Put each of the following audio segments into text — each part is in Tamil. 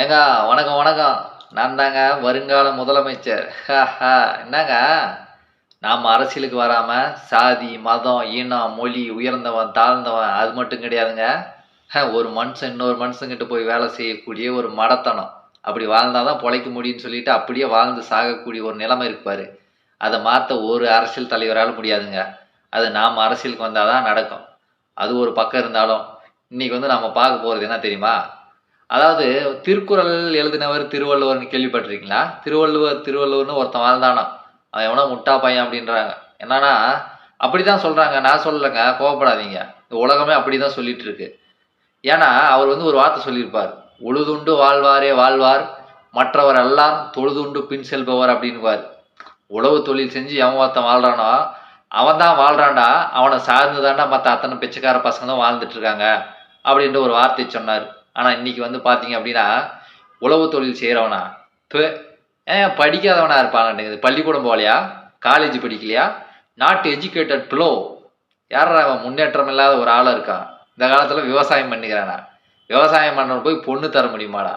ஏங்க வணக்கம் வணக்கம். நான் தாங்க வருங்கால முதலமைச்சர். ஹா என்னங்க? நாம் அரசியலுக்கு வராமல் சாதி மதம் இனம் மொழி உயர்ந்தவன் தாழ்ந்தவன் அது மட்டும் கிடையாதுங்க. ஒரு மனுஷன் இன்னொரு மனுஷங்கிட்ட போய் வேலை செய்யக்கூடிய ஒரு மடத்தனம். அப்படி வாழ்ந்தால் தான் பொழைக்க முடியும்னு சொல்லிட்டு அப்படியே வாழ்ந்து சாகக்கூடிய ஒரு நிலைமை இருப்பார். அதை மாற்ற ஒரு அரசியல் தலைவரால் முடியாதுங்க. அது நாம் அரசியலுக்கு வந்தால் தான் நடக்கும். அது ஒரு பக்கம் இருந்தாலும் இன்றைக்கி வந்து நம்ம பார்க்க போகிறது என்ன தெரியுமா? அதாவது திருக்குறள் எழுதினவர் திருவள்ளுவர்னு கேள்விப்பட்டிருக்கீங்களா? திருவள்ளுவர் திருவள்ளுவர்னு ஒருத்தன் வாழ்ந்தானா அவன் எவனோ முட்டா பையன் அப்படின்றாங்க. என்னன்னா அப்படி தான் சொல்கிறாங்க நான் சொல்லலைங்க. கோவப்படாதீங்க. இந்த உலகமே அப்படி தான் சொல்லிட்டு இருக்கு ஏன்னா அவர் வந்து ஒரு வார்த்தை சொல்லியிருப்பார். உழுதுண்டு வாழ்வாரே வாழ்வார். மற்றவர் எல்லாம் தொழுதுண்டு பின் செல்பவர் அப்படின்வார் உழவு தொழில் செஞ்சு எவன் ஒருத்தன் வாழ்றானோ அவன் தான் வாழ்றான்டா. அவனை சார்ந்து தாண்டா மற்ற அத்தனை பிச்சைக்கார பசங்களும் வாழ்ந்துட்டு இருக்காங்க அப்படின்ற ஒரு வார்த்தை சொன்னார். ஆனால் இன்னைக்கு வந்து பார்த்தீங்க அப்படின்னா உழவு தொழில் செய்கிறவனா இப்போ ஏன் படிக்காதவனாக இருப்பாங்க பள்ளிக்கூடம் போகலையா? காலேஜ் படிக்கலையா? நாட் எஜுகேட்டட் ப்ளோ யாரா அவன் முன்னேற்றம் இல்லாத ஒரு ஆளாக இருக்கான் இந்த காலத்தில் விவசாயம் பண்ணிக்கிறானா? விவசாயம் பண்ணவன் போய் பொண்ணு தர முடியுமாடா?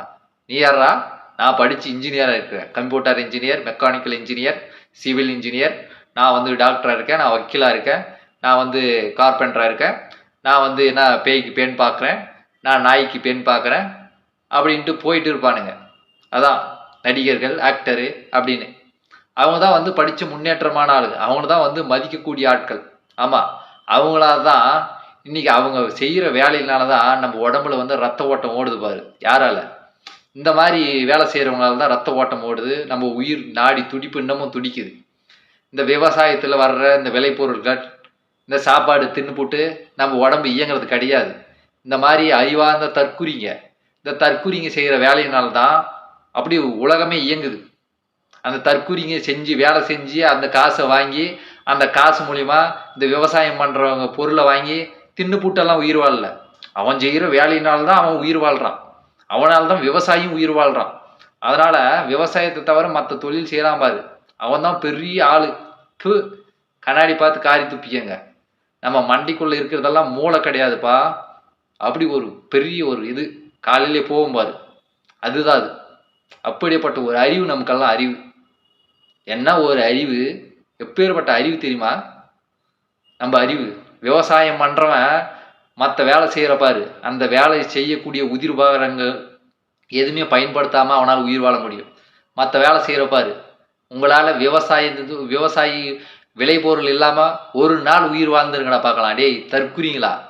நீ யாரா நான் படித்து இன்ஜினியராக இருக்கிறேன். Computer engineer mechanical engineer civil engineer நான் வந்து டாக்டராக இருக்கேன். நான் வக்கீலாக இருக்கேன். நான் வந்து கார்பெண்டராக இருக்கேன். நான் வந்து என்ன பேய்க்கு பேன் பார்க்குறேன். நான் நாய்க்கு பெண் பார்க்குறேன் அப்படின்ட்டு போயிட்டு இருப்பானுங்க. அதான் நடிகர்கள் ஆக்டரு அப்படின்னு. அவங்க தான் வந்து படித்து முன்னேற்றமான ஆளுங்க. அவங்க தான் வந்து மதிக்கக்கூடிய ஆட்கள். ஆமாம் அவங்களால தான் இன்னைக்கு அவங்க செய்கிற வேலையினால தான் நம்ம உடம்புல வந்து ரத்த ஓட்டம் ஓடுது பாரு. யாரால? இந்த மாதிரி வேலை செய்கிறவங்களால தான் ரத்த ஓட்டம் ஓடுது. நம்ம உயிர் நாடி துடிப்பு இன்னமும் துடிக்குது. இந்த விவசாயத்தில் வர்ற இந்த விளைபொருட்கள் இந்த சாப்பாடு தின்னுபுட்டு நம்ம உடம்பு இயங்குறது கிடையாது. இந்த மாதிரி அறிவார்ந்த தற்குறிங்க. இந்த தற்குறிங்க செய்கிற வேலையினால்தான் அப்படி உலகமே இயங்குது. அந்த தற்குறிங்க செஞ்சு வேலை செஞ்சு அந்த காசை வாங்கி அந்த காசு மூலிமா இந்த விவசாயம் பண்ணுறவங்க பொருளை வாங்கி தின்னு புட்டெல்லாம் உயிர் வாழல. அவன் செய்கிற வேலையினால்தான் அவன் உயிர் வாழ்கிறான் அவனால் தான் விவசாயியும் உயிர் வாழ்கிறான் அதனால் விவசாயத்தை தவிர மற்ற தொழில் செய்யலாம் பாரு. அவன் தான் பெரிய ஆள். து கண்ணாடி பார்த்து காரி துப்பிக்கங்க. நம்ம மண்டிக்குள்ளே இருக்கிறதெல்லாம் மூளை கிடையாதுப்பா. அப்படி ஒரு பெரிய ஒரு இது காலையிலே போகும் பாரு. அதுதான் அது. அப்படிப்பட்ட ஒரு அறிவு நமக்கெல்லாம் அறிவு. என்ன ஒரு அறிவு? எப்பேற்பட்ட அறிவு தெரியுமா? நம்ம அறிவு. விவசாயம் பண்ணுறவன் மற்ற வேலை செய்கிற பாரு. அந்த வேலை செய்யக்கூடிய உதிர் பாகங்கள் எதுவுமே பயன்படுத்தாமல் அவனால் உயிர் வாழ முடியும். மற்ற வேலை செய்கிற பாரு. உங்களால் விவசாய விவசாயி விளைபொருள் இல்லாமல் ஒரு நாள் உயிர் வாழ்ந்துருங்கடா பார்க்கலாம். டேய் தற்குறீங்களா?